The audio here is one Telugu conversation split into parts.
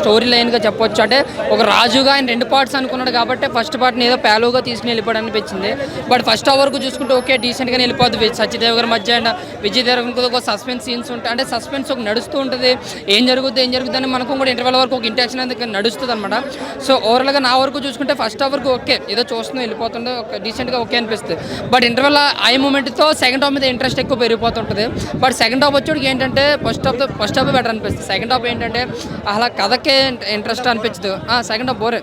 స్టోరీ లైన్గా చెప్పొచ్చు. అంటే ఒక రాజుగా ఆయన రెండు పార్ట్స్ అనుకున్నాడు కాబట్టి ఫస్ట్ పార్ట్ని ఏదో ప్యాలోగా తీసుకుని వెళ్ళిపోవడం అనిపించింది. బట్ ఫస్ట్ అవర్కు చూసుకుంటే ఓకే డీసెంట్గా వెళ్ళిపోతుంది సత్యదేవ్ గారి మధ్య అండ్ విజయ్ ఒక సస్పెన్స్ సీన్స్ ఉంటాయి. అంటే సస్పెన్స్ ఒక నడుస్తూ ఉంటుంది. ఏం జరుగుద్ది ఏం జరుగుద్ది అని మనకు కూడా ఇంటర్వెల్ వరకు ఒక ఇంటెన్షన్ అనేది నడుస్తుంది అనమాట సో ఓవరాల్గా నా వరకు చూసుకుంటే ఫస్ట్ అవర్కు ఓకే ఏదో చూస్తున్నాం వెళ్ళిపోతుంటే ఒక డీసెంట్గా ఓకే అనిపిస్తుంది. బట్ ఇంటర్వెల్ ఐ మూమెంట్తో సెకండ్ హాఫ్ మీద ఇంట్రెస్ట్ ఎక్కువ పెరిగిపోతుంటుంది. బట్ సెకండ్ హాఫ్ వచ్చేటికి ఏంటంటే first half first half better అనిపిస్తుంది. సెకండ్ హాఫ్ ఏంటంటే అలా కథ కథకే ఇంట్రెస్ట్ అనిపించదు. సెకండ్ హాఫ్ బోరే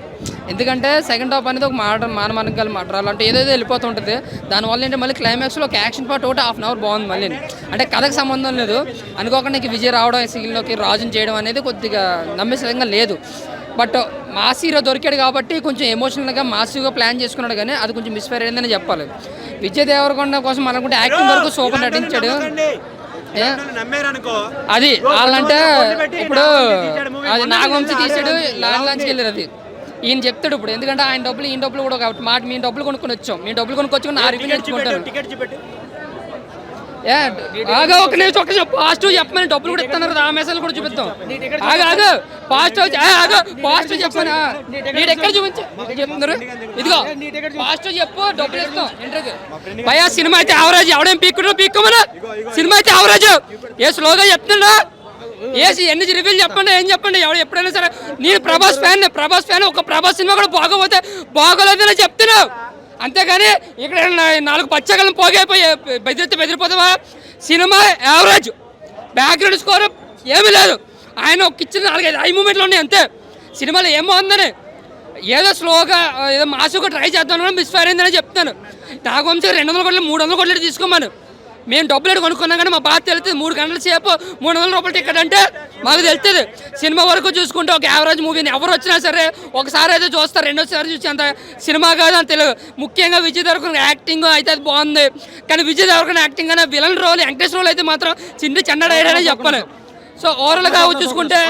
ఎందుకంటే సెకండ్ హాఫ్ అనేది ఒక మాట మానమానకాలు మాట్లాడాలి. అంటే ఏదేదో వెళ్ళిపోతుంటుంది దానివల్ల ఏంటంటే మళ్ళీ క్లైమాక్స్లో ఒక యాక్షన్ పార్ట్ ఒకటి హాఫ్ అన్ అవర్ బాగుంది మళ్ళీ అంటే కథకు సంబంధం లేదు. అనుకోకుండా నీకు విజయ్ రావడం సీన్లోకి రాజుని చేయడం అనేది కొద్దిగా నమ్మే విధంగా లేదు. బట్ మాస్ హీరో దొరికాడు కాబట్టి కొంచెం ఎమోషనల్గా మాసివ్గా ప్లాన్ చేసుకున్నాడు కానీ అది కొంచెం మిస్ఫైర్ అయిందని చెప్పాలి. విజయ్ దేవరకొండ కోసం అనుకుంటే యాక్టింగ్ వరకు సూపర్ నటించాడు. అది వాళ్ళంటే ఇప్పుడు అది నాగవంశీ తీసాడు లాంగ్ లాంచ్కి వెళ్ళారు అది. ఈయన చెప్తాడు ఇప్పుడు. ఎందుకంటే ఆయన డబ్బులు ఈయన డబ్బులు కూడా ఒక మాట మీ డబ్బులు కొనుక్కొని వచ్చాం. మీ డబ్బులు కొనుక్కొచ్చుకుని నా రివ్యూ ఏ ఆగా ఒక నిమిషం ఒక పాజిటివ్ చెప్పమని డబ్బులు కూడా ఇస్తున్నారు ఆ మెసేజ్ కూడా చూపిస్తాం ఆగా ఆగా. పాజిటివ్ ఆగా. పాజిటివ్ చెప్పమని ఆ, నీడు ఎక్కడ చూపించు చెప్తున్నారు? ఇదిగో పాజిటివ్ చెప్పు డబ్బులు ఇస్తాం. ఇంటర్వ్యూ. భయ సినిమా అయితే యావరేజ్ ఎవడేం పీక్కుడు పీక్కుమను సినిమా అయితే యావరేజ్ ఏ స్లోగా చెప్తున్నా ఏసి ఎన్ని రివ్యూలు చెప్పండి ఏం చెప్పండి? ఎవడు ఎప్పుడైనా సరే నేను ప్రభాస్ ఫ్యాన్ ప్రభాస్ ఫ్యాన్ ఒక ప్రభాస్ సినిమా కూడా బాగోపోతే బాగోలేదని చెప్తున్నావు అంతేగాని ఇక్కడ నాలుగు పచ్చగలం పోగైపోయి బెదిరితే బెదిరిపోతావా? Cinema average. బ్యాక్గ్రౌండ్ స్కోర్ ఏమీ లేదు. ఆయన ఒక ఇచ్చిన నాలుగైదు ఐదు మూమెంట్లు ఉన్నాయి అంతే. సినిమాలో ఏమో ఉందని ఏదో స్లోగా ఏదో మాసుగా ట్రై చేద్దాం మిస్ ఫైర్ అయిందని చెప్తాను నాకు రెండు వందల కోట్లు మూడు వందల కోట్లు తీసుకోమని మేము డబ్బులు ఎక్కడ కొనుక్కున్నాం కానీ మా బాధ తెలుస్తుంది. మూడు గంటల సేపు మూడు వందల రూపాయలు టికెట్ అంటే మాకు తెలుస్తుంది. సినిమా వరకు చూసుకుంటే ఒక యావరేజ్ మూవీని ఎవరు వచ్చినా సరే ఒకసారి అయితే చూస్తారు. రెండోసారి చూసి అంత సినిమా కాదు అని తెలుగు ముఖ్యంగా విజయ్ దేవరకొండ యాక్టింగ్ అయితే అది బాగుంది. కానీ విజయ్ దేవరకొండ యాక్టింగ్ అనే విలన్ రోల్ వెంకటేష్ రోల్ అయితే మాత్రం చిన్న చెన్నడైనా చెప్పాలి సో ఓవరాల్గా చూసుకుంటే.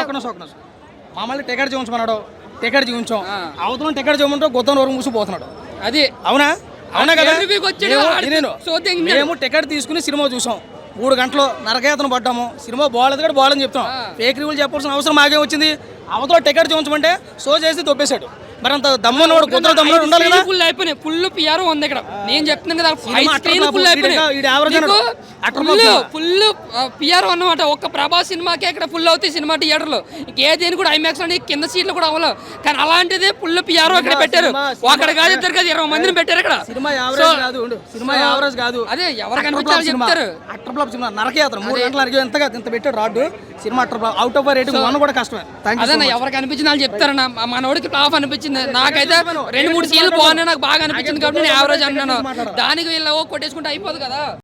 మామూలు టికెట్ చూపించమన్నాడు. టికెట్ చూపించాం. అవతల టికెట్ చూపించో గొద్దం వరకు మూసిపోతున్నాడు అది అవునా? అవునా కదా? మేము- టికెట్ తీసుకుని సినిమా చూసాం. మూడు గంటలు నరకేతను పడ్డాము. సినిమా బాగాలేదు కూడా బాగాలని చెప్తాం ఫేక్ రివ్యూలు చెప్పాల్సిన అవసరం మాకే వచ్చింది? అవతల టికెట్ చూపించమంటే షో చేసి దొబ్బేశాడు మరి అంత దమ్మున్నవాడు కుదర దమ్మున్నాడు ఉండాలి కదా? ఫుల్ అయిపోయినాయి. ఫుల్ పిఆర్ ఉంది ఇక్కడ. నేను చెప్తున్నాను కదా ఐదు స్క్రీన్ ఫుల్ అయిపోయినాయి. ఫుల్ పిఆర్ అన్నమాట. ఒక్క ప్రభాస్ సినిమాకే ఇక్కడ ఫుల్ అవుతాయి సినిమా థియేటర్లో. ఏ దేని కూడా ఐమాక్స్లో కింద సీట్లు కూడా అవ్వలేదు కానీ అలాంటిది ఫుల్ పిఆర్ ఇక్కడ పెట్టారు. అక్కడ కాదు ఇద్దరు కాదు ఇరవై మందిని పెట్టారు ఇక్కడ. సినిమా యావరేజ్ కాదు. సినిమా యావరేజ్ కాదు. అదే ఎవరు కనిపించాలో. చెప్తారు. అట్టర్ ఫ్లాప్ సినిమా నరకేతను మూడు గంటలు నరకే ఎంతగా ఇంత పెట్టాడు rod. Cinema utter flop out of rating one కూడా కష్టమే. అదే ఎవరికి అనిపించింది వాళ్ళు చెప్తారన్న. మనోడికి ఫ్లాప్ అనిపించింది నాకైతే రెండు మూడు సీన్లు బాగున్నాయి నాకు బాగా అనిపించింది కాబట్టి నేను యావరేజ్ అన్నాను దానికి వీళ్ళు కొట్టేసుకుంటే అయిపోదు కదా